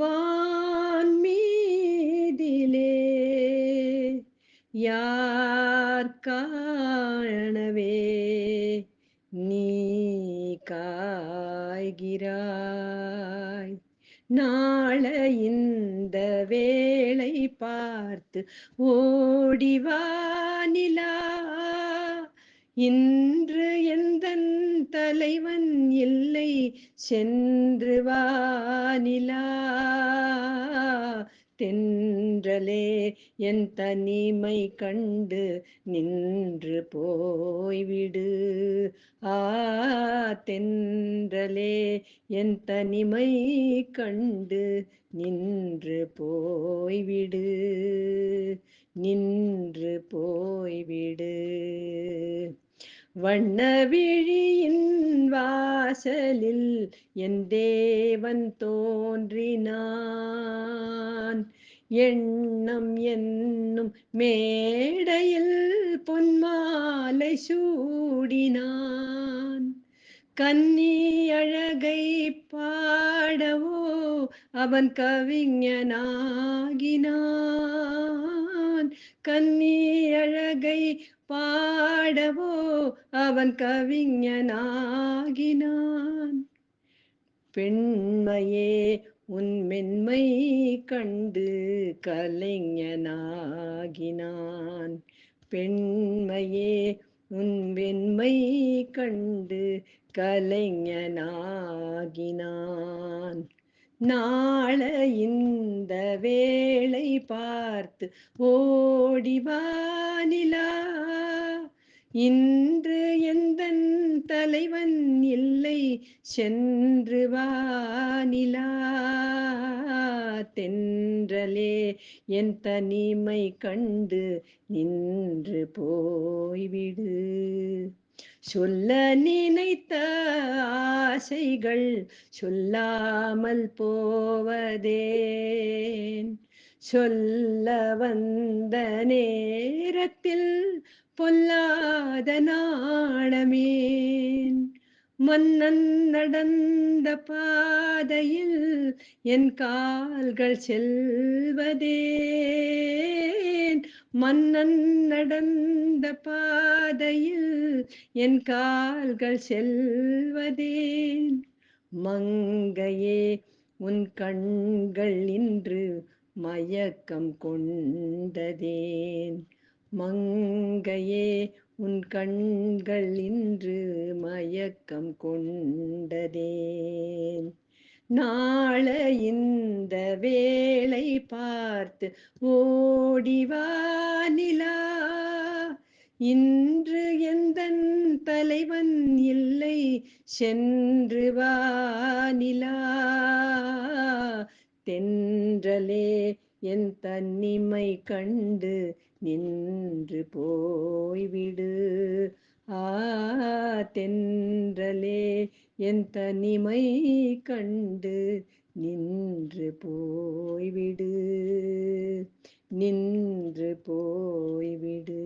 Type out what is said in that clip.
வான்மீதிலே யார் காணவே? நீ காய்கிறாய். நாள இந்த வேளை பார்த்து ஓடிவானிலா இன்று எந்தன் தலைவன் இல்லை சென்று வானிலா தென்றலே என் தனிமை கண்டு நின்று போய்விடு. ஆ தென்றலே என் தனிமை கண்டு நின்று போய்விடு. நின்று போய்விடு. வண்ணவிழியின் வாசலில் என் தேவன் தோன்றினான். எண்ணம் என்னும் மேடையில் பொன்மாலை சூடினான். கன்னி அழகை பாடவோ அவன் கவிஞனாகினான். கன்னி அழகை பாடவோ அவன் கவிஞனாகினான். பெண்மையே உன் மென்மை கண்டு கலைஞனாகினான். பெண்மையே உன் வெண்மை கண்டு கலைஞனாகினான். நாள இந்த வேளை பார்த்து ஓடிவானிலா இன்று எந்த தலைவன் இல்லை? சென்று வானிலா தென்றலே என் தனிமை கண்டு நின்று போய்விடு. சொல்ல நினைத்த ஆசைகள் சொல்லாமல் போவதேன் சொல்ல வந்த நேரத்தில் பொல்லாத நாணமே. மன்னன் நடந்த பாதையில் என் கால்கள் செல்வதேன். மன்னன் நடந்த பாதையில் என் கால்கள் செல்வதேன். மங்கையே உன் கண்கள் இன்று மயக்கம் கொண்டதேன். மங்கையே உன் கண்கள் இன்று மயக்கம் கொண்டதேன். நாளை இந்த வேளை பார்த்து ஓடிவானிலா இன்று எந்த தலைவன் இல்லை சென்று வானிலா தென்றலே என் தன்னிமை கண்டு நின்று போய்விடு. தென்றலே என் தனிமை கண்டு நின்று போய்விடு நின்று போய்விடு.